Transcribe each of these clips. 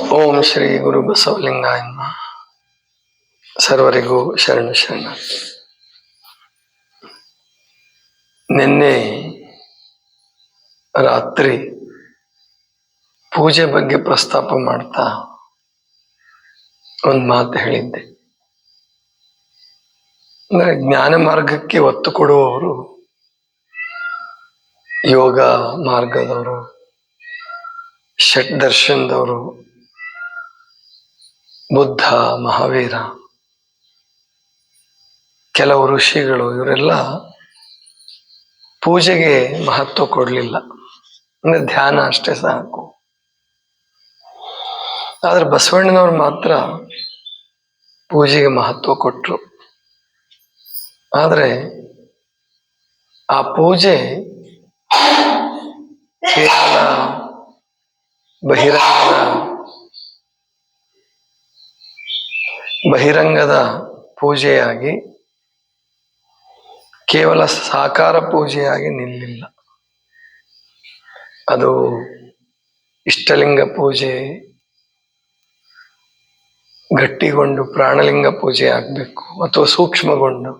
ಓಂ ಶ್ರೀ ಗುರು ಬಸವಲಿಂಗಾಯ ನಮಃ. ಸರ್ವರಿಗೂ ಶರಣ ಶರಣ ನಿನ್ನೆ ರಾತ್ರಿ ಪೂಜೆ ಬಗ್ಗೆ ಪ್ರಸ್ತಾಪ ಮಾಡ್ತಾ ಒಂದು ಮಾತು ಹೇಳಿದ್ದೆ ಅಂದರೆ ಜ್ಞಾನ ಮಾರ್ಗಕ್ಕೆ ಒತ್ತು ಕೊಡುವವರು ಯೋಗ ಮಾರ್ಗದವರು, ಷಟ್ ದರ್ಶನದವರು ಬುದ್ಧ, ಮಹಾವೀರ, ಕೆಲವು ಋಷಿಗಳು ಇವರೆಲ್ಲ ಪೂಜೆಗೆ ಮಹತ್ವ ಕೊಡಲಿಲ್ಲ. ಅಂದ್ರೆ ಧ್ಯಾನ ಅಷ್ಟೇ ಸಾಕು. ಆದ್ರೆ ಬಸವಣ್ಣನವರು ಮಾತ್ರ ಪೂಜೆಗೆ ಮಹತ್ವ ಕೊಟ್ಟರು ಆದ್ರೆ ಆ ಪೂಜೆ ಕೇವಲ ಬಹಿರಂಗದ ಬಹಿರಂಗದ ಪೂಜೆಯಾಗಿ, ಕೇವಲ ಸಾಕಾರ ಪೂಜೆಯಾಗಿ ನಿಲ್ಲಿಲ್ಲ. ಅದು ಇಷ್ಟಲಿಂಗ ಪೂಜೆ, ಗಟ್ಟಿಗೊಂಡು ಪ್ರಾಣಲಿಂಗ ಪೂಜೆ ಆಗಬೇಕು ಅಥವಾ ಸೂಕ್ಷ್ಮಗೊಂಡು.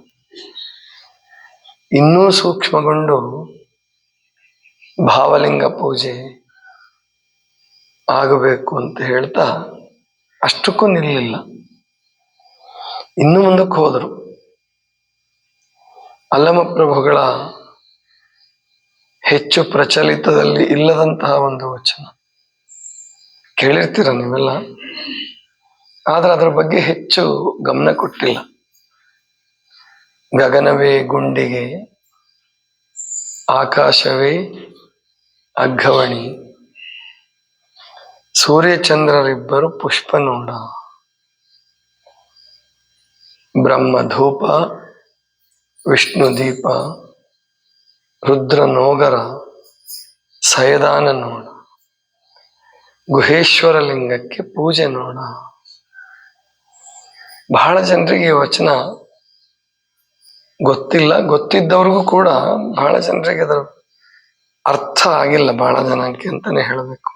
ಇನ್ನೂ ಸೂಕ್ಷ್ಮಗೊಂಡು ಭಾವಲಿಂಗ ಪೂಜೆ ಆಗಬೇಕು ಅಂತ ಹೇಳ್ತಾ ಅಷ್ಟಕ್ಕೂ ನಿಲ್ಲಿಲ್ಲ. ಇನ್ನು ಮುಂದಕ್ಕೆ ಹೋದರು. ಅಲ್ಲಮ ಪ್ರಭುಗಳ ಹೆಚ್ಚು ಪ್ರಚಲಿತದಲ್ಲಿ ಇಲ್ಲದಂತಹ ಒಂದು ವಚನ. ಕೇಳಿರ್ತೀರ ನೀವೆಲ್ಲ? ಆದ್ರೆ ಅದರ ಬಗ್ಗೆ ಹೆಚ್ಚು ಗಮನ ಕೊಟ್ಟಿಲ್ಲ. ಗಗನವೇ ಗುಂಡಿಗೆ, ಆಕಾಶವೇ ಅಗ್ಗವಣಿ ಸೂರ್ಯಚಂದ್ರರಿಬ್ಬರು ಪುಷ್ಪ ನೋಡ ಬ್ರಹ್ಮ ಧೂಪ ವಿಷ್ಣು ದೀಪ ರುದ್ರನೋಗರ ಸಯದಾನ ನೋಡ ಗುಹೇಶ್ವರ ಲಿಂಗಕ್ಕೆ ಪೂಜೆ ನೋಡ ಬಹಳ ಜನರಿಗೆ ಈ ವಚನ ಗೊತ್ತಿಲ್ಲ. ಗೊತ್ತಿದ್ದವ್ರಿಗೂ ಕೂಡ ಬಹಳ ಜನರಿಗೆ ಅದರ ಅರ್ಥ ಆಗಿಲ್ಲ ಬಹಳ ಜನಕ್ಕೆ ಅಂತಾನೆ ಹೇಳಬೇಕು.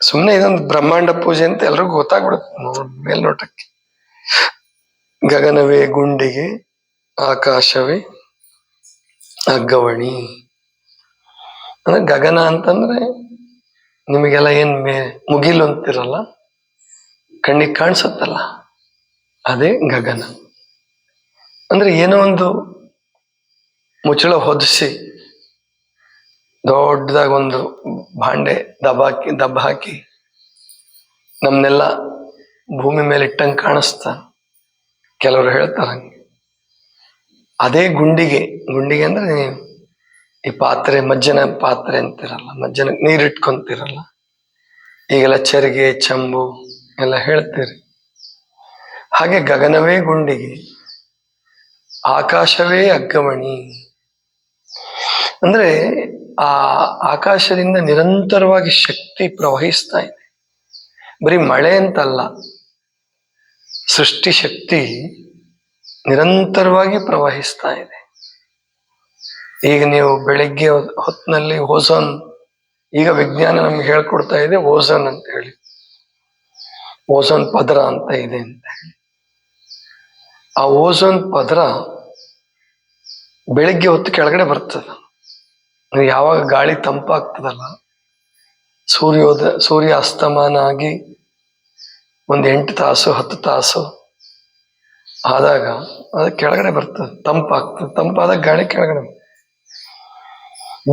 ಸುಮ್ಮನೆ ಇದೊಂದು ಬ್ರಹ್ಮಾಂಡ ಪೂಜೆ ಅಂತ ಎಲ್ರಿಗೂ ಗೊತ್ತಾಗ್ಬಿಡುತ್ತೆ ಮೇಲ್ನೋಟಕ್ಕೆ. ಗಗನವೇ ಗುಂಡಿಗೆ, ಆಕಾಶವೇ ಅಗ್ಗವಣಿ. ಅಂದ್ರೆ ಗಗನ ಅಂತಂದ್ರೆ ನಿಮಗೆಲ್ಲ ಏನ್ ಮೇ ಮುಗಿಲು ಅಂತಿರಲ್ಲ, ಕಣ್ಣಿಗೆ ಕಾಣಿಸುತ್ತಲ್ಲ, ಅದೇ ಗಗನ. ಅಂದ್ರೆ ಏನೋ ಒಂದು ಮುಚ್ಚಳ ಹೊದಿಸಿ, ದೊಡ್ಡದಾಗ ಒಂದು ಭಾಂಡೆ ದಬ್ಬ ಹಾಕಿ ದಬ್ಬ ಹಾಕಿ, ನಮ್ನೆಲ್ಲ ಭೂಮಿ ಮೇಲೆ ಇಟ್ಟಂಗೆ ಕಾಣಿಸ್ತಾ. ಕೆಲವರು ಹೇಳ್ತಾರ ಅದೇ ಗುಂಡಿಗೆ ಗುಂಡಿಗೆ ಅಂದ್ರೆ ಈ ಪಾತ್ರೆ, ಮಜ್ಜನ ಪಾತ್ರೆ ಅಂತಿರಲ್ಲ, ಮಜ್ಜನ ನೀರಿಟ್ಕೊಂತಿರಲ್ಲ ಈಗೆಲ್ಲ ಚರಿಗೆ, ಚಂಬು ಎಲ್ಲ ಹೇಳ್ತೀರಿ. ಹಾಗೆ ಗಗನವೇ ಗುಂಡಿಗೆ, ಆಕಾಶವೇ ಅಗ್ಗಮಣಿ. ಅಂದ್ರೆ ಆ ಆಕಾಶದಿಂದ ನಿರಂತರವಾಗಿ ಶಕ್ತಿ ಪ್ರವಹಿಸ್ತಾ ಇದೆ. ಬರೀ ಮಳೆ ಅಂತಲ್ಲ ಸೃಷ್ಟಿ ಶಕ್ತಿ ನಿರಂತರವಾಗಿ ಪ್ರವಹಿಸ್ತಾ ಇದೆ. ಈಗ ನೀವು ಬೆಳಿಗ್ಗೆ ಹೊತ್ತಿನಲ್ಲಿ ಓಝೋನ್ ಈಗ ವಿಜ್ಞಾನ ನಮ್ಗೆ ಹೇಳ್ಕೊಡ್ತಾ ಇದೆ ಓಝೋನ್ ಅಂತ ಹೇಳಿ. ಓಝೋನ್ ಪದರ ಅಂತ ಇದೆ ಅಂತ ಆ ಓಝೋನ್ ಪದರ ಬೆಳಿಗ್ಗೆ ಹೊತ್ತು ಕೆಳಗಡೆ ಬರ್ತದೆ. ಯಾವಾಗ ಗಾಳಿ ತಂಪಾಗ್ತದಲ್ಲ, ಸೂರ್ಯೋದಯ ಸೂರ್ಯ ಅಸ್ತಮಾನ ಆಗಿ ಒಂದು ಎಂಟು ತಾಸು, ಹತ್ತು ತಾಸು ಆದಾಗ ಅದು ಕೆಳಗಡೆ ಬರ್ತದೆ, ತಂಪಾಗ್ತದೆ. ತಂಪಾದಾಗ ಗಾಳಿ ಕೆಳಗಡೆ.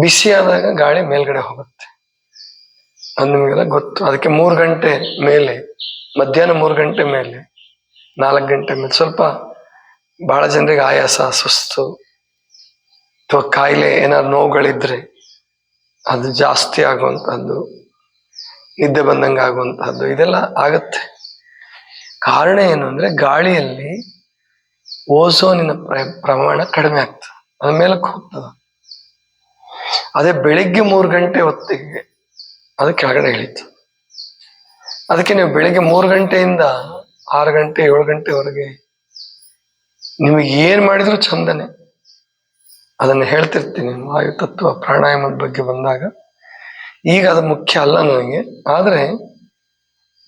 ಬಿಸಿ ಆದಾಗ ಗಾಳಿ ಮೇಲ್ಗಡೆ ಹೋಗುತ್ತೆ. ಅದು ನಿಮಗೆಲ್ಲ ಗೊತ್ತು. ಅದಕ್ಕೆ ಮೂರು ಗಂಟೆ ಮೇಲೆ, ಮಧ್ಯಾಹ್ನ ಮೂರು ಗಂಟೆ ಮೇಲೆ, ನಾಲ್ಕು ಗಂಟೆ ಮೇಲೆ ಸ್ವಲ್ಪ ಬಹಳ ಜನರಿಗೆ ಆಯಾಸ, ಸುಸ್ತು, ಅಥವಾ ಕಾಯಿಲೆ, ಏನಾದ್ರು ನೋವುಗಳಿದ್ರೆ ಅದು ಜಾಸ್ತಿ ಆಗುವಂಥದ್ದು ನಿದ್ದೆ ಬಂದಂಗೆ ಆಗುವಂತಹದ್ದು ಇದೆಲ್ಲ ಆಗತ್ತೆ. ಕಾರಣ ಏನು ಅಂದ್ರೆ ಗಾಳಿಯಲ್ಲಿ ಓಸೋನಿನ ಪ್ರ- ಪ್ರಮಾಣ ಕಡಿಮೆ ಆಗ್ತದೆ. ಅದ ಮೇಲಕ್ಕೆ ಹೋಗ್ತದೆ. ಅದೇ ಬೆಳಿಗ್ಗೆ ಮೂರು ಗಂಟೆ ಹೊತ್ತಿಗೆ ಅದು ಕೆಳಗಡೆ ಇಳಿತು. ಅದಕ್ಕೆ ನೀವು ಬೆಳಿಗ್ಗೆ ಮೂರು ಗಂಟೆಯಿಂದ ಆರು ಗಂಟೆ, ಏಳು ಗಂಟೆವರೆಗೆ ನಿಮಗೆ ಏನು ಮಾಡಿದ್ರು ಚಂದನೆ. ಅದನ್ನು ಹೇಳ್ತಿರ್ತೀನಿ. ವಾಯು ತತ್ವ ಪ್ರಾಣಾಯಾಮದ ಬಗ್ಗೆ ಬಂದಾಗ. ಈಗ ಅದು ಮುಖ್ಯ ಅಲ್ಲ ನನಗೆ. ಆದ್ರೆ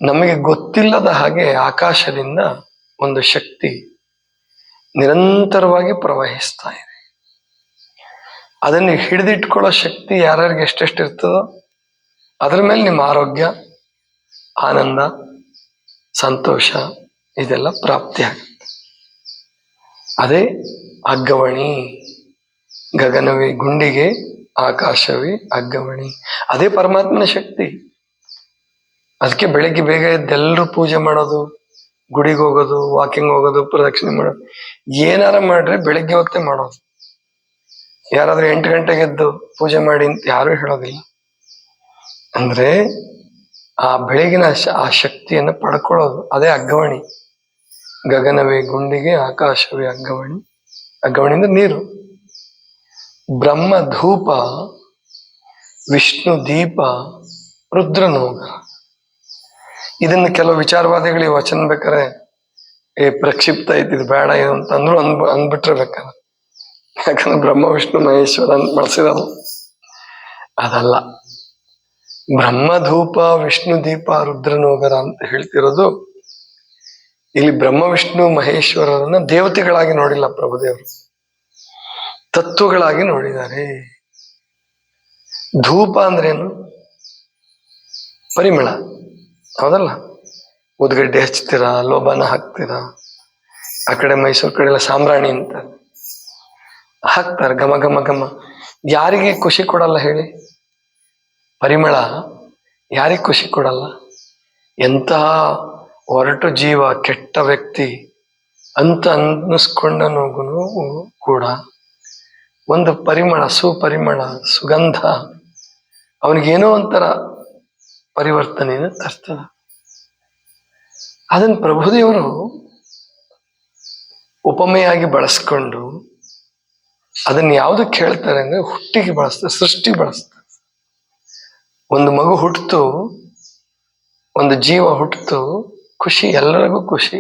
ನಮಗೆ ಗೊತ್ತಿಲ್ಲದ ಹಾಗೆ ಆಕಾಶದಿಂದ ಒಂದು ಶಕ್ತಿ ನಿರಂತರವಾಗಿ ಪ್ರವಹಿಸ್ತಾ ಇದೆ. ಅದನ್ನು ಹಿಡಿದಿಟ್ಕೊಳ್ಳೋ ಶಕ್ತಿ ಯಾರ್ಯಾರಿಗೆ ಎಷ್ಟೆಷ್ಟು ಇರ್ತದೋ ಅದ್ರ ಮೇಲೆ ನಿಮ್ಮ ಆರೋಗ್ಯ, ಆನಂದ, ಸಂತೋಷ ಇದೆಲ್ಲ ಪ್ರಾಪ್ತಿ ಆಗುತ್ತೆ. ಅದೇ ಅಗ್ಗವಣಿ, ಗಗನವೇ ಗುಂಡಿಗೆ, ಆಕಾಶವೇ ಅಗ್ಗವಣಿ. ಅದೇ ಪರಮಾತ್ಮನ ಶಕ್ತಿ. ಅದಕ್ಕೆ ಬೆಳಿಗ್ಗೆ ಬೇಗ ಎದ್ದೆಲ್ಲರೂ ಪೂಜೆ ಮಾಡೋದು, ಗುಡಿಗೆ ಹೋಗೋದು ವಾಕಿಂಗ್ ಹೋಗೋದು, ಪ್ರದಕ್ಷಿಣೆ ಮಾಡೋದು. ಏನಾರ ಮಾಡ್ರೆ ಬೆಳಿಗ್ಗೆ ಹೊತ್ತೇ ಮಾಡೋದು. ಯಾರಾದ್ರೂ ಎಂಟು ಗಂಟೆಗೆ ಎದ್ದು ಪೂಜೆ ಮಾಡಿ ಅಂತ ಯಾರು ಹೇಳೋದಿಲ್ಲ. ಅಂದ್ರೆ ಆ ಬೆಳಗಿನ ಆ ಶಕ್ತಿಯನ್ನು ಪಡ್ಕೊಳ್ಳೋದು. ಅದೇ ಅಗ್ಗವಣಿ. ಗಗನವೇ ಗುಂಡಿಗೆ, ಆಕಾಶವೇ ಅಗ್ಗವಣಿ. ಅಗ್ಗವಣಿ ಅಂದ್ರೆ ನೀರು. ಬ್ರಹ್ಮ ಧೂಪ ವಿಷ್ಣು ದೀಪ ರುದ್ರನೋಗ. ಇದನ್ನ ಕೆಲವು ವಿಚಾರವಾದಿಗಳು ಈ ವಚನ ಬೇಕಾರೆ ಏ, ಪ್ರಕ್ಷಿಪ್ತ ಐತಿ, ಇದು ಬೇಡ ಏನು ಅಂತ ಅಂದ್ರು ಅನ್ಬ ಅಂದ್ಬಿಟ್ರೆ ಬೇಕಾರೆ ಯಾಕಂದ್ರೆ ಬ್ರಹ್ಮ, ವಿಷ್ಣು, ಮಹೇಶ್ವರ ಅಂತ ಬಳಸಿರೋದು. ಅದಲ್ಲ. ಬ್ರಹ್ಮಧೂಪ, ವಿಷ್ಣು ದೀಪ, ರುದ್ರನೋಗರ ಅಂತ ಹೇಳ್ತಿರೋದು. ಇಲ್ಲಿ ಬ್ರಹ್ಮ, ವಿಷ್ಣು, ಮಹೇಶ್ವರರನ್ನ ದೇವತೆಗಳಾಗಿ ನೋಡಿಲ್ಲ ಪ್ರಭುದೇವರು. ತತ್ವಗಳಾಗಿ ನೋಡಿದ್ದಾರೆ. ಧೂಪ ಅಂದ್ರೇನು? ಪರಿಮಳ. ಹೌದಲ್ಲ? ಉದ್ಗಡ್ಡೆ ಹಚ್ತೀರಾ, ಲೋಬಾನ ಹಾಕ್ತೀರಾ? ಆ ಕಡೆ ಮೈಸೂರು ಕಡೆ ಎಲ್ಲ ಸಾಂಬ್ರಾಣಿ ಅಂತ. ಹಾಕ್ತಾರೆ, ಘಮ ಘಮ ಘಮ. ಯಾರಿಗೆ ಖುಷಿ ಕೊಡಲ್ಲ ಹೇಳಿ? ಪರಿಮಳ, ಯಾರಿಗೆ ಖುಷಿ ಕೊಡಲ್ಲ? ಎಂತಹ ಹೊರಟು ಜೀವ, ಕೆಟ್ಟ ವ್ಯಕ್ತಿ. ಅಂತ ಅನ್ನಿಸ್ಕೊಂಡನು ಕೂಡ ಒಂದು ಪರಿಮಳ, ಸುಪರಿಮಳ, ಸುಗಂಧ. ಅವನಿಗೇನೋ ಒಂಥರ ಪರಿವರ್ತನೆಯನ್ನು ತರ್ತದ ಅದನ್ನು ಪ್ರಭುದೇವರು ಉಪಮೆಯಾಗಿ ಬಳಸ್ಕೊಂಡು ಅದನ್ನ ಯಾವ್ದಕ್ಕೆ ಹೇಳ್ತಾರೆ ಅಂದ್ರೆ ಹುಟ್ಟಿಗೆ ಬಳಸ್ತಾರೆ ಸೃಷ್ಟಿ ಬಳಸ್ತಾರೆ. ಒಂದು ಮಗು ಹುಟ್ಟಿತು, ಒಂದು ಜೀವ ಹುಟ್ಟಿತು, ಖುಷಿ, ಎಲ್ಲರಿಗೂ ಖುಷಿ.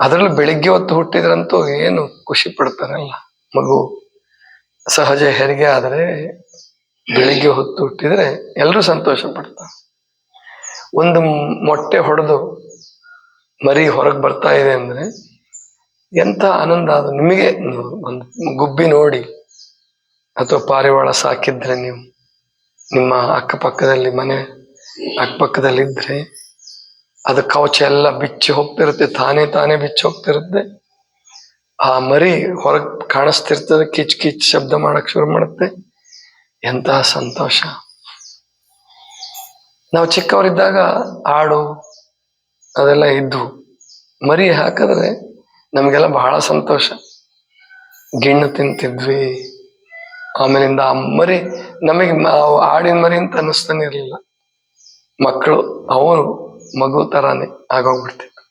ಅದರಲ್ಲೂ ಬೆಳಿಗ್ಗೆ ಹೊತ್ತು ಹುಟ್ಟಿದ್ರಂತೂ ಏನು ಖುಷಿ ಪಡ್ತಾರಲ್ಲ ಮಗು. ಸಹಜ ಹೆರಿಗೆ ಆದರೆ ಬೆಳಿಗ್ಗೆ ಹೊತ್ತು ಹುಟ್ಟಿದರೆ ಎಲ್ಲರೂ ಸಂತೋಷ ಪಡ್ತಾರೆ. ಒಂದು ಮೊಟ್ಟೆ ಹೊಡೆದು ಮರಿ ಹೊರಗೆ ಬರ್ತಾ ಇದೆ ಅಂದರೆ ಎಂಥ ಆನಂದ ಅದು. ನಿಮಗೆ ಒಂದು ಗುಬ್ಬಿ ನೋಡಿ ಅಥವಾ ಪಾರಿವಾಳ ಸಾಕಿದ್ರೆ ನೀವು, ನಿಮ್ಮ ಅಕ್ಕಪಕ್ಕದಲ್ಲಿ ಮನೆ ಅಕ್ಕಪಕ್ಕದಲ್ಲಿದ್ದರೆ ಅದು ಕವಚ ಎಲ್ಲ ಬಿಚ್ಚಿ ಹೋಗ್ತಿರುತ್ತೆ, ತಾನೇ ತಾನೇ ಬಿಚ್ಚಿ ಹೋಗ್ತಿರುತ್ತೆ. ಆ ಮರಿ ಹೊರಗೆ ಕಾಣಿಸ್ತಿರ್ತದೆ, ಕಿಚ್ ಕಿಚ್ ಶಬ್ದ ಮಾಡಕ್ ಶುರು ಮಾಡುತ್ತೆ. ಎಂತಹ ಸಂತೋಷ. ನಾವು ಚಿಕ್ಕವರಿದ್ದಾಗ ಆಡು ಅದೆಲ್ಲ ಇದ್ದು, ಮರಿ ಹಾಕಿದ್ರೆ ನಮಗೆಲ್ಲ ಬಹಳ ಸಂತೋಷ. ಗಿಣ್ಣು ತಿಂತಿದ್ವಿ, ಆಮೇಲಿಂದ ಆ ಮರಿ, ನಮಗೆ ಆಡಿನ ಮರಿ ಅಂತ ಅನ್ನಿಸ್ತಾನೆ ಇರಲಿಲ್ಲ. ಮಕ್ಕಳು, ಅವರು ಮಗು ತರಾನೇ ಆಗೋಗ್ಬಿಡ್ತಿತ್ತು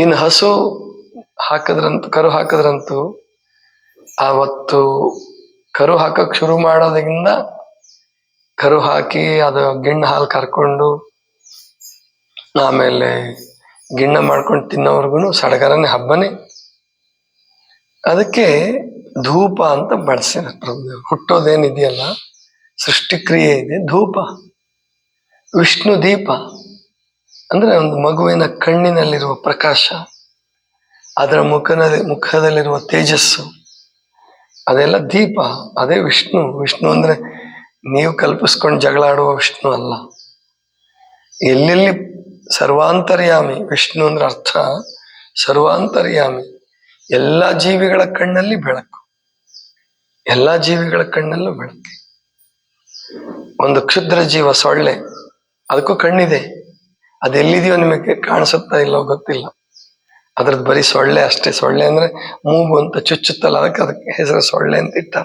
ಇನ್ನು ಹಸು ಹಾಕಿದ್ರಂತೂ, ಕರು ಹಾಕಿದ್ರಂತೂ ಅವತ್ತು ಕರು ಹಾಕಕ್ ಶುರು ಮಾಡೋದ್ರಿಂದ ಕರು ಹಾಕಿ ಅದು ಗಿಣ್ಣ ಹಾಲು ಕರ್ಕೊಂಡು ಆಮೇಲೆ ಗಿಣ್ಣ ಮಾಡ್ಕೊಂಡು ತಿನ್ನೋವರ್ಗು ಸಡಗರನೇ ಹಬ್ಬನೇ. ಅದಕ್ಕೆ ಧೂಪ ಅಂತ ಬಳಸಿದ ಹುಟ್ಟೋದೇನಿದೆಯಲ್ಲ, ಸೃಷ್ಟಿಕ್ರಿಯೆ ಇದೆ, ಧೂಪ. ವಿಷ್ಣು ದೀಪ ಅಂದರೆ ಒಂದು ಮಗುವಿನ ಕಣ್ಣಿನಲ್ಲಿರುವ ಪ್ರಕಾಶ, ಅದರ ಮುಖನಲ್ಲಿ ಮುಖದಲ್ಲಿರುವ ತೇಜಸ್ಸು. ಅದೆಲ್ಲ ದೀಪ, ಅದೇ ವಿಷ್ಣು. ವಿಷ್ಣು ಅಂದ್ರೆ ನೀವು ಕಲ್ಪಿಸ್ಕೊಂಡು ಜಗಳ ಆಡುವ ವಿಷ್ಣು ಅಲ್ಲ. ಎಲ್ಲೆಲ್ಲಿ ಸರ್ವಾಂತರ್ಯಾಮಿ, ವಿಷ್ಣು ಅಂದ್ರೆ ಅರ್ಥ, ಸರ್ವಾಂತರ್ಯಾಮಿ, ಎಲ್ಲ ಜೀವಿಗಳ ಕಣ್ಣಲ್ಲಿ ಬೆಳಕು. ಎಲ್ಲ ಜೀವಿಗಳ ಕಣ್ಣಲ್ಲೂ ಬೆಳಕು. ಒಂದು ಕ್ಷುದ್ರ ಜೀವ, ಸೊಳ್ಳೆ, ಅದಕ್ಕೂ ಕಣ್ಣಿದೆ. ಅದೆಲ್ಲಿದೆಯೋ ನಿಮಗೆ ಕಾಣಿಸುತ್ತಾ ಇಲ್ಲೋ ಗೊತ್ತಿಲ್ಲ. ಅದ್ರದ್ದು ಬರೀ ಸೊಳ್ಳೆ ಅಷ್ಟೇ. ಸೊಳ್ಳೆ ಅಂದ್ರೆ ಮೂಗು ಅಂತ ಚುಚ್ಚುತ್ತಲ್ಲ, ಅದಕ್ಕೆ ಅದಕ್ಕೆ ಹೆಸರು ಸೊಳ್ಳೆ ಅಂತ ಇಟ್ಟಾರ.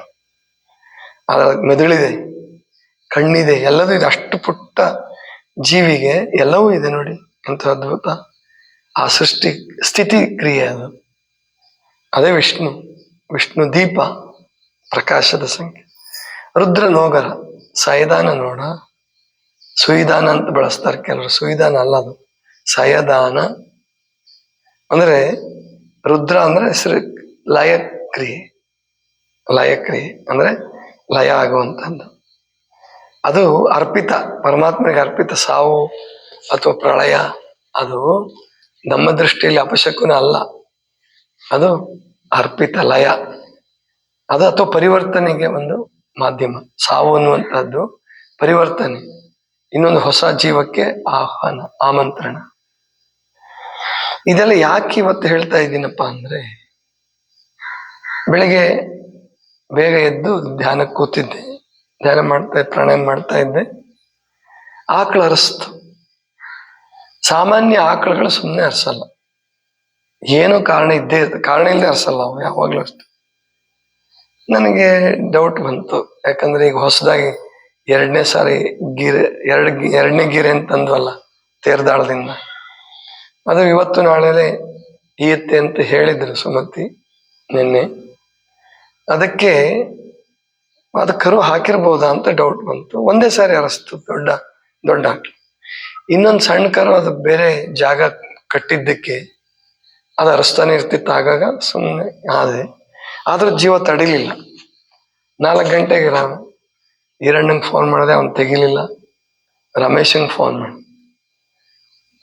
ಅದ್ರ ಮೆದುಳಿದೆ, ಕಣ್ಣಿದೆ, ಎಲ್ಲದೂ ಇದೆ. ಅಷ್ಟು ಪುಟ್ಟ ಜೀವಿಗೆ ಎಲ್ಲವೂ ಇದೆ ನೋಡಿ. ಎಂತ ಅದ್ಭುತ. ಆ ಸೃಷ್ಟಿ, ಸ್ಥಿತಿ ಕ್ರಿಯೆ ಅದು. ಅದೇ ವಿಷ್ಣು. ವಿಷ್ಣು ದೀಪ, ಪ್ರಕಾಶದ ಸಂಖ್ಯೆ. ರುದ್ರ ನೋಗರ, ಸಯದಾನ ನೋಡ. ಸುಯಿದಾನ ಅಂತ ಬಳಸ್ತಾರೆ ಕೆಲವರು. ಸುಯಿದಾನ ಅಲ್ಲ ಅದು. ಸಯದಾನ ಅಂದ್ರೆ ರುದ್ರ ಅಂದ್ರೆ ಹೆಸರು ಲಯ ಕ್ರಿಯೆ ಲಯ ಕ್ರಿಯೆ ಅಂದ್ರೆ ಲಯ ಆಗುವಂಥದ್ದು ಅದು ಅರ್ಪಿತ, ಪರಮಾತ್ಮನಿಗೆ ಅರ್ಪಿತ ಸಾವು ಅಥವಾ ಪ್ರಳಯ, ಅದು ನಮ್ಮ ದೃಷ್ಟಿಯಲ್ಲಿ ಅಪಶಕುನ ಅಲ್ಲ. ಅದು ಅರ್ಪಿತ ಲಯ. ಅದು ಅಥವಾ ಪರಿವರ್ತನೆಗೆ ಒಂದು ಮಾಧ್ಯಮ. ಸಾವು ಅನ್ನುವಂಥದ್ದು ಪರಿವರ್ತನೆ. ಇನ್ನೊಂದು ಹೊಸ ಜೀವಕ್ಕೆ ಆಹ್ವಾನ, ಆಮಂತ್ರಣ. ಇದೆಲ್ಲ ಯಾಕೆ ಇವತ್ತು ಹೇಳ್ತಾ ಇದ್ದೀನಪ್ಪ ಅಂದ್ರೆ, ಬೆಳಿಗ್ಗೆ ಬೇಗ ಎದ್ದು ಧ್ಯಾನಕ್ಕೆ ಕೂತಿದ್ದೆ, ಧ್ಯಾನ ಮಾಡ್ತಾ, ಪ್ರಾಣಾಯಾಮ ಮಾಡ್ತಾ ಇದ್ದೆ. ಆಕಳು ಅರಸ್ತು. ಸಾಮಾನ್ಯ ಆಕಳುಗಳು ಸುಮ್ಮನೆ ಅರಸಲ್ಲ. ಏನೋ ಕಾರಣ ಇದ್ದೇ, ಕಾರಣ ಇಲ್ಲದೆ ಅರಸಲ್ಲ ಅವು, ಯಾವಾಗ್ಲೂ ಅಷ್ಟೆ. ನನಗೆ ಡೌಟ್ ಬಂತು. ಯಾಕಂದ್ರೆ ಈಗ ಹೊಸದಾಗಿ ಎರಡನೇ ಸಾರಿ ಗಿರೆ, ಎರಡು ಎರಡನೇ ಗಿರೆ ಅಂತಂದ್ವಲ್ಲ, ತೇರ್ದಾಳದಿಂದ. ಅದು ಇವತ್ತು ನಾಳೆ ಈಯತ್ತೆ ಅಂತ ಹೇಳಿದ್ರು ಸುಮತಿ ನಿನ್ನೆ. ಅದಕ್ಕೆ ಅದು ಕರು ಹಾಕಿರ್ಬೋದಾ ಅಂತ ಡೌಟ್ ಬಂತು. ಒಂದೇ ಸಾರಿ ಅರಸ್ತು, ದೊಡ್ಡ ದೊಡ್ಡ ಹಾಕಿ. ಇನ್ನೊಂದು ಸಣ್ಣ ಕರು ಅದು ಬೇರೆ ಜಾಗ ಕಟ್ಟಿದ್ದಕ್ಕೆ ಅದು ಅರಸ್ತಾನೆ ಇರ್ತಿತ್ತು ಆಗಾಗ ಸುಮ್ಮನೆ ಆದರೆ ಆದ್ರೂ ಜೀವ ತಡಿಲಿಲ್ಲ. ನಾಲ್ಕು ಗಂಟೆಗೆ ನಾನು ಈರಣ್ಣಂಗೆ ಫೋನ್ ಮಾಡಿದೆ, ಅವ್ನು ತೆಗಿಲಿಲ್ಲ. ರಮೇಶಂಗೆ ಫೋನ್ ಮಾಡಿ.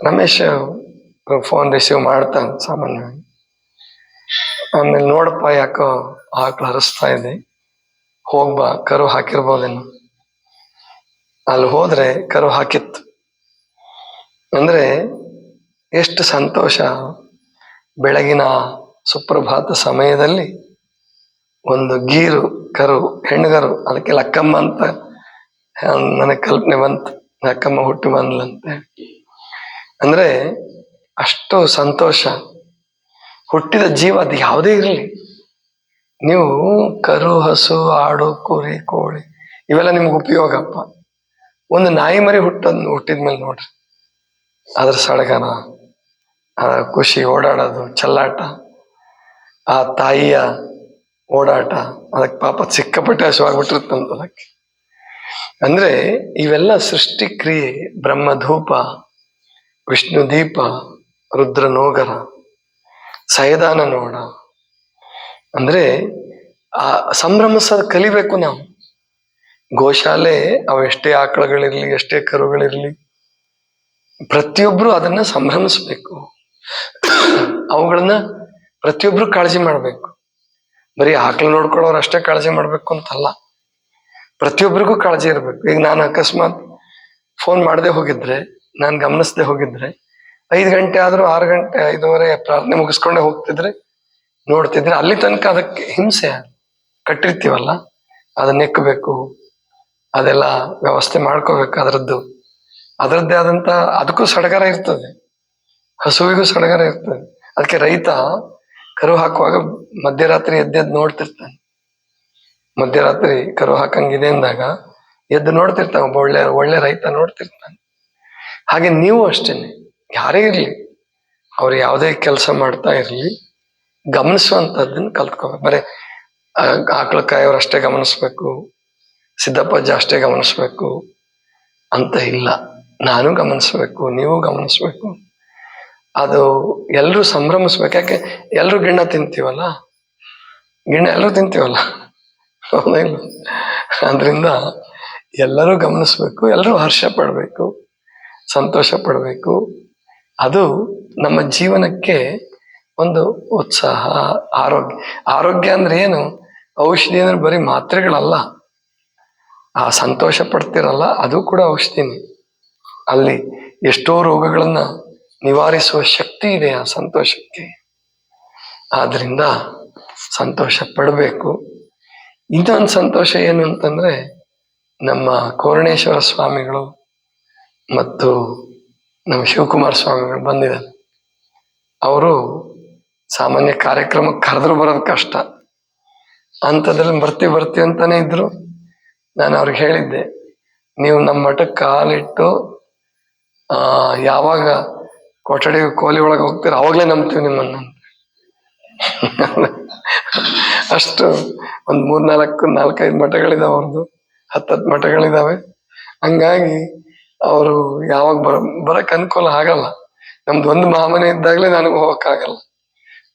ರಮೇಶ್ ಫೋನ್ ರಿಸೀವ್ ಮಾಡ್ತಾನೆ ಸಾಮಾನ್ಯವಾಗಿ. ಆಮೇಲೆ ನೋಡಪ್ಪ ಯಾಕೋ ಆಕಳು ಹರಿಸ್ತಾ ಇದೆ. ಹೋಗ್ಬಾ, ಕರು ಹಾಕಿರ್ಬೋದೇನು. ಅಲ್ಲಿ ಹೋದ್ರೆ ಕರು ಹಾಕಿತ್ತು. ಅಂದ್ರೆ ಎಷ್ಟು ಸಂತೋಷ. ಬೆಳಗಿನ ಸುಪ್ರಭಾತ ಸಮಯದಲ್ಲಿ ಒಂದು ಗೀರು, ಕರು ಹೆಣ್ಣುಗರು ಅದಕ್ಕೆ ಲಕ್ಕಮ್ಮ ಅಂತ ನನಗೆ ಕಲ್ಪನೆ ಬಂತು. ಲಕ್ಕಮ್ಮ ಹುಟ್ಟಿ ಬಂದ್ಲಂತೆ ಅಂದ್ರೆ ಅಷ್ಟು ಸಂತೋಷ. ಹುಟ್ಟಿದ ಜೀವ ಅದು ಯಾವುದೇ ಇರಲಿ. ನೀವು ಕರು, ಹಸು, ಆಡು, ಕುರಿ, ಕೋಳಿ ಇವೆಲ್ಲ ನಿಮ್ಗೆ ಉಪಯೋಗಪ್ಪ. ಒಂದು ನಾಯಿ ಮರಿ ಹುಟ್ಟದ್ ಮೇಲೆ ನೋಡ್ರಿ. ಅದ್ರ ಆ ಖುಷಿ ಓಡಾಡೋದು, ಚಲ್ಲಾಟ, ಆ ತಾಯಿಯ ಓಡಾಟ, ಅದಕ್ಕೆ ಪಾಪ ಸಿಕ್ಕಾಪಟ್ಟೆ ಹಸುವಾಗ್ಬಿಟ್ಟಿರ್ತಂತ ಅದಕ್ಕೆ. ಅಂದ್ರೆ ಇವೆಲ್ಲ ಸೃಷ್ಟಿ ಕ್ರಿಯೆ ಬ್ರಹ್ಮಧೂಪ ವಿಷ್ಣು ದೀಪ ರುದ್ರ ನೋಗರ ಸಯದಾನ ನೋಡ. ಅಂದ್ರೆ ಆ ಸಂಭ್ರಮಿಸೋದ್ ಕಲಿಬೇಕು ನಾವು. ಗೋಶಾಲೆ ಅವು ಎಷ್ಟೇ ಆಕಳಗಳಿರ್ಲಿ, ಎಷ್ಟೇ ಕರುಗಳಿರ್ಲಿ, ಪ್ರತಿಯೊಬ್ರು ಅದನ್ನ ಸಂಭ್ರಮಿಸ್ಬೇಕು. ಅವುಗಳನ್ನ ಪ್ರತಿಯೊಬ್ರು ಕಾಳಜಿ ಮಾಡ್ಬೇಕು. ಬರೀ ಆಕಳು ನೋಡ್ಕೊಳ್ಳೋರು ಅಷ್ಟೇ ಕಾಳಜಿ ಮಾಡ್ಬೇಕು ಅಂತಲ್ಲ. ಪ್ರತಿಯೊಬ್ಬರಿಗೂ ಕಾಳಜಿ ಇರಬೇಕು. ಈಗ ನಾನು ಅಕಸ್ಮಾತ್ ಫೋನ್ ಮಾಡದೆ ಹೋಗಿದ್ರೆ, ನಾನು ಗಮನಿಸದೆ ಹೋಗಿದ್ರೆ ಐದು ಗಂಟೆ ಆದ್ರೂ ಆರು ಗಂಟೆ, ಐದುವರೆ ಪ್ರಾರ್ಥನೆ ಮುಗಿಸ್ಕೊಂಡೆ ಹೋಗ್ತಿದ್ರೆ ನೋಡ್ತಿದ್ರೆ ಅಲ್ಲಿ ತನಕ ಅದಕ್ಕೆ ಹಿಂಸೆ ಕಟ್ಟಿರ್ತೀವಲ್ಲ, ಅದನ್ನ ನೆಕ್ಕಬೇಕು ಅದೆಲ್ಲ ವ್ಯವಸ್ಥೆ ಮಾಡ್ಕೋಬೇಕು ಅದರದ್ದು. ಅದರದ್ದೇ ಆದಂತ, ಅದಕ್ಕೂ ಸಡಗರ ಇರ್ತದೆ. ಹಸುವಿಗೂ ಸಡಗರ ಇರ್ತದೆ. ಅದಕ್ಕೆ ರೈತ ಕರು ಹಾಕುವಾಗ ಮಧ್ಯರಾತ್ರಿ ಎದ್ದೆದ್ದು ನೋಡ್ತಿರ್ತಾನೆ. ಮಧ್ಯರಾತ್ರಿ ಕರು ಹಾಕಂಗಿದೆ ಅಂದಾಗ ಎದ್ದು ನೋಡ್ತಿರ್ತಾನೆ, ಒಬ್ಬ ಒಳ್ಳೆ ಒಳ್ಳೆ ರೈತ ನೋಡ್ತಿರ್ತಾನೆ. ಹಾಗೆ ನೀವು ಅಷ್ಟೇನೆ. ಯಾರೇ ಇರಲಿ, ಅವ್ರು ಯಾವುದೇ ಕೆಲಸ ಮಾಡ್ತಾ ಇರಲಿ, ಗಮನಿಸುವಂಥದ್ದನ್ನು ಕಲ್ತ್ಕೋಬೇಕು. ಬರೀ ಆಕಳ ಕಾಯೋರು ಅಷ್ಟೇ ಗಮನಿಸ್ಬೇಕು, ಸಿದ್ದಪ್ಪಾಜಿ ಅಷ್ಟೇ ಗಮನಿಸ್ಬೇಕು ಅಂತ ಇಲ್ಲ. ನಾನು ಗಮನಿಸ್ಬೇಕು, ನೀವು ಗಮನಿಸ್ಬೇಕು. ಅದು ಎಲ್ಲರೂ ಸಂಭ್ರಮಿಸ್ಬೇಕು. ಯಾಕೆ ಎಲ್ಲರೂ ಗಿಣ್ಣ ತಿಂತೀವಲ್ಲ? ಗಿಣ್ಣ ಎಲ್ಲರೂ ತಿಂತೀವಲ್ಲ? ಅದರಿಂದ ಎಲ್ಲರೂ ಗಮನಿಸ್ಬೇಕು, ಎಲ್ಲರೂ ಹರ್ಷ ಪಡಬೇಕು, ಸಂತೋಷ ಪಡಬೇಕು. ಅದು ನಮ್ಮ ಜೀವನಕ್ಕೆ ಒಂದು ಉತ್ಸಾಹ, ಆರೋಗ್ಯ. ಆರೋಗ್ಯ ಅಂದ್ರೆ ಏನು? ಔಷಧಿ ಅಂದ್ರೆ ಬರೀ ಮಾತ್ರೆಗಳಲ್ಲ. ಆ ಸಂತೋಷ ಪಡ್ತಿರಲ್ಲ, ಅದು ಕೂಡ ಔಷಧಿನೇ. ಅಲ್ಲಿ ಎಷ್ಟೋ ರೋಗಗಳನ್ನ ನಿವಾರಿಸುವ ಶಕ್ತಿ ಇದೆ ಆ ಸಂತೋಷಕ್ಕೆ. ಆದ್ರಿಂದ ಸಂತೋಷ ಪಡಬೇಕು. ಇನ್ನೊಂದು ಸಂತೋಷ ಏನು ಅಂತಂದ್ರೆ ನಮ್ಮ ಕೋರಣೇಶ್ವರ ಸ್ವಾಮಿಗಳು ಮತ್ತು ನಮ್ಮ ಶಿವಕುಮಾರ ಸ್ವಾಮಿಗಳು ಬಂದಿದ್ದಾರೆ ಅವರು ಸಾಮಾನ್ಯ ಕಾರ್ಯಕ್ರಮಕ್ಕೆ ಕರೆದ್ರು ಬರೋದು ಕಷ್ಟ. ಅಂಥದ್ರಲ್ಲಿ ಬರ್ತೀವಿ ಬರ್ತೀವಿ ಅಂತಾನೆ ಇದ್ರು. ನಾನು ಅವ್ರಿಗೆ ಹೇಳಿದ್ದೆ, ನೀವು ನಮ್ಮ ಮಠಕ್ಕೆ ಕಾಲಿಟ್ಟು ಯಾವಾಗ ಕೊಠಡಿ ಕೋಲಿ ಒಳಗೆ ಹೋಗ್ತೀರ ಅವಾಗಲೇ ನಂಬ್ತೀವಿ ನಿಮ್ಮನ್ನು ಅಷ್ಟು ಒಂದು ಮೂರ್ನಾಲ್ಕು, ನಾಲ್ಕೈದು ಮಠಗಳಿದಾವೆ ಅವ್ರದ್ದು ಹತ್ತತ್ತು ಮಠಗಳಿದಾವೆ. ಹಂಗಾಗಿ ಅವರು ಯಾವಾಗ ಬರ, ಬರಕ್ ಅನುಕೂಲ ಆಗಲ್ಲ. ನಮ್ದು ಒಂದು ಮಾಮನೆ ಇದ್ದಾಗಲೇ ನನಗೆ ಹೋಗಕ್ಕಾಗಲ್ಲ.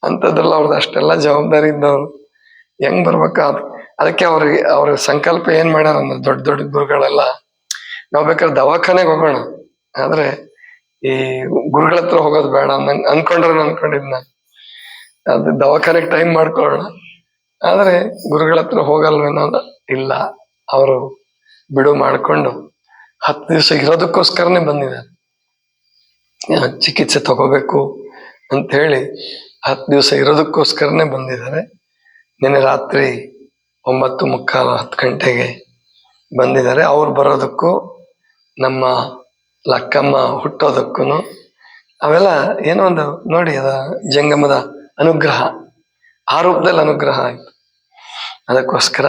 ಅಂತದ್ರಲ್ಲಿ ಅವ್ರದ್ದು ಅಷ್ಟೆಲ್ಲ ಜವಾಬ್ದಾರಿ ಇದ್ದವ್ರು. ಹೆಂಗ್ ಬರ್ಬೇಕಾದ ಅದಕ್ಕೆ ಅವ್ರಿಗೆ, ಅವ್ರ ಸಂಕಲ್ಪ ಏನ್ ಮಾಡ್ಯಾರ ಅಂದ್ರೆ ದೊಡ್ಡ ದೊಡ್ಡ ಗುರುಗಳೆಲ್ಲ, ನಾವ್ ಬೇಕಾದ್ರೆ ದವಾಖಾನೆಗೆ ಹೋಗೋಣ. ಆದ್ರೆ ಈ ಗುರುಗಳ ಹತ್ರ ಹೋಗೋದು ಬೇಡ ನಂಗೆ ಅನ್ಕೊಂಡ್ರೆ ಅನ್ಕೊಂಡಿದ್ನ. ಅದು ದವಾಖಾನೆಗೆ ಟೈಮ್ ಮಾಡ್ಕೊಳ್ಳೋಣ. ಆದ್ರೆ ಗುರುಗಳ ಹತ್ರ ಹೋಗಲ್ವೇನೋ ಇಲ್ಲ. ಅವರು ಬಿಡು ಮಾಡ್ಕೊಂಡು ಹತ್ತು ದಿವಸ ಇರೋದಕ್ಕೋಸ್ಕರನೇ ಬಂದಿದ್ದಾರೆ ಚಿಕಿತ್ಸೆ ತಗೋಬೇಕು ಅಂತ ಹೇಳಿ ಹತ್ತು ದಿವಸ ಇರೋದಕ್ಕೋಸ್ಕರನೇ ಬಂದಿದ್ದಾರೆ. ನಿನ್ನೆ ರಾತ್ರಿ ಒಂಬತ್ತು ಮುಕ್ಕಾಲು ಹತ್ತು ಗಂಟೆಗೆ ಬಂದಿದ್ದಾರೆ. ಅವ್ರು ಬರೋದಕ್ಕೂ ನಮ್ಮ ಲಕ್ಕಮ್ಮ ಹುಟ್ಟೋದಕ್ಕೂ ಅವೆಲ್ಲ ಏನೋ ಒಂದು ನೋಡಿ ಅದ ಜಂಗಮದ ಅನುಗ್ರಹ, ಆ ರೂಪದಲ್ಲಿ ಅನುಗ್ರಹ ಆಯಿತು. ಅದಕ್ಕೋಸ್ಕರ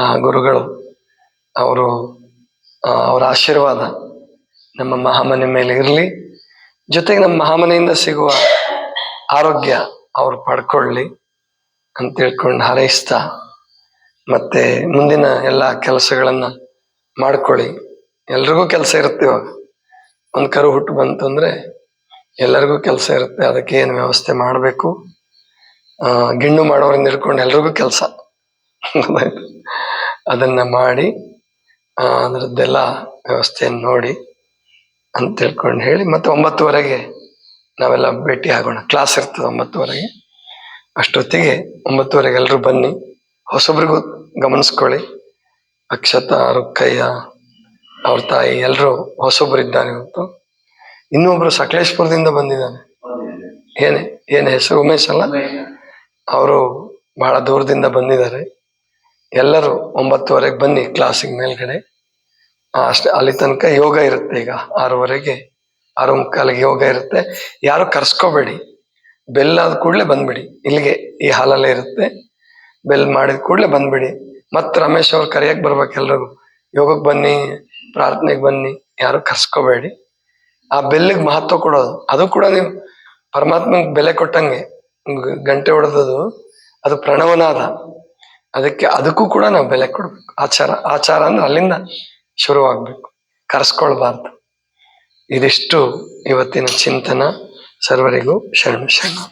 ಆ ಗುರುಗಳು ಅವರು ಅವರ ಆಶೀರ್ವಾದ ನಮ್ಮ ಮಹಾಮನೆ ಮೇಲೆ ಇರಲಿ. ಜೊತೆಗೆ ನಮ್ಮ ಮಹಾಮನೆಯಿಂದ ಸಿಗುವ ಆರೋಗ್ಯ ಅವರು ಪಡ್ಕೊಳ್ಳಿ ಅಂತ ತಿಳ್ಕೊಂಡು ಹಾರೈಸ್ತಾ, ಮತ್ತೆ ಮುಂದಿನ ಎಲ್ಲ ಕೆಲಸಗಳನ್ನ ಮಾಡ್ಕೊಳ್ಳಿ. ಎಲ್ರಿಗೂ ಕೆಲಸ ಇರುತ್ತೆ ಇವಾಗ. ಒಂದು ಕರು ಹುಟ್ಟು ಬಂತು ಅಂದ್ರೆ ಎಲ್ಲರಿಗೂ ಕೆಲಸ ಇರುತ್ತೆ, ಅದಕ್ಕೆ ಏನು ವ್ಯವಸ್ಥೆ ಮಾಡಬೇಕು. ಗಿಣ್ಣು ಮಾಡೋರಿಂದ ಹಿಡ್ಕೊಂಡು ಎಲ್ರಿಗೂ ಕೆಲಸ. ಅದನ್ನ ಮಾಡಿ ಅದರದ್ದೆಲ್ಲ ವ್ಯವಸ್ಥೆಯನ್ನು ನೋಡಿ ಅಂತ ಹೇಳ್ಕೊಂಡು ಹೇಳಿ ಮತ್ತೆ ಒಂಬತ್ತುವರೆಗೆ ನಾವೆಲ್ಲ ಭೇಟಿ ಆಗೋಣ. ಕ್ಲಾಸ್ ಇರ್ತದೆ ಒಂಬತ್ತುವರೆಗೆ. ಅಷ್ಟೊತ್ತಿಗೆ ಒಂಬತ್ತುವರೆಗೆ ಎಲ್ಲರೂ ಬನ್ನಿ. ಹೊಸಬರಿಗೂ ಗಮನಿಸ್ಕೊಳ್ಳಿ. ಅಕ್ಷತಾ ರುಕ್ಕಯ್ಯ ಅವ್ರ ತಾಯಿ ಎಲ್ಲರೂ ಹೊಸಬ್ರು ಇದ್ದಾರೆ ಇವತ್ತು. ಇನ್ನೊಬ್ರು ಸಕಲೇಶ್ಪುರದಿಂದ ಬಂದಿದ್ದಾನೆ ಏನೇ ಏನ್ ಹೆಸರು? ಉಮೇಶ್ ಅಲ್ಲ? ಅವರು ಬಹಳ ದೂರದಿಂದ ಬಂದಿದ್ದಾರೆ. ಎಲ್ಲರೂ ಒಂಬತ್ತುವರೆಗೆ ಬನ್ನಿ ಕ್ಲಾಸಿಗೆ ಮೇಲ್ಗಡೆ. ಅಷ್ಟೇ, ಅಲ್ಲಿ ತನಕ ಯೋಗ ಇರುತ್ತೆ ಈಗ, ಆರೂವರೆಗೆ ಆರು ಮುಕ್ಕಾಲಿಗೆ ಯೋಗ ಇರುತ್ತೆ. ಯಾರು ಕರ್ಸ್ಕೋಬೇಡಿ. ಬೆಲ್ ಆದ ಕೂಡಲೇ ಬಂದ್ಬಿಡಿ. ಇಲ್ಲಿಗೆ ಈ ಹಾಲಲ್ಲೇ ಇರುತ್ತೆ. ಬೆಲ್ ಮಾಡಿದ ಕೂಡಲೇ ಬಂದ್ಬಿಡಿ. ಮತ್ತೆ ರಮೇಶ್ ಅವ್ರು ಕರೆಯಕ್ಕೆ ಬರ್ಬೇಕು ಎಲ್ಲರಿಗೂ ಯೋಗಕ್ಕೆ ಬನ್ನಿ, ಪ್ರಾರ್ಥನೆಗೆ ಬನ್ನಿ, ಯಾರು ಕರ್ಸ್ಕೋಬೇಡಿ. ಆ ಬೆಲ್ಲಿಗೆ ಮಹತ್ವ ಕೊಡೋದು. ಅದು ಕೂಡ ನೀವು ಪರಮಾತ್ಮಗೆ ಬೆಲೆ ಕೊಟ್ಟಂಗೆ ಗಂಟೆ ಹೊಡೆದದು ಅದು ಪ್ರಣವನಾದ. ಅದಕ್ಕೆ ಅದಕ್ಕೂ ಕೂಡ ನಾವು ಬೆಲೆ ಕೊಡ್ಬೇಕು. ಆಚಾರ ಆಚಾರ ಅಂದ್ರೆ ಅಲ್ಲಿಂದ ಶುರುವಾಗಬೇಕು. ಕರ್ಸ್ಕೊಳ್ಬಾರ್ದು. ಇದಿಷ್ಟು ಇವತ್ತಿನ ಚಿಂತನ. ಸರ್ವರಿಗೂ ಶರಣ ಶರಣ.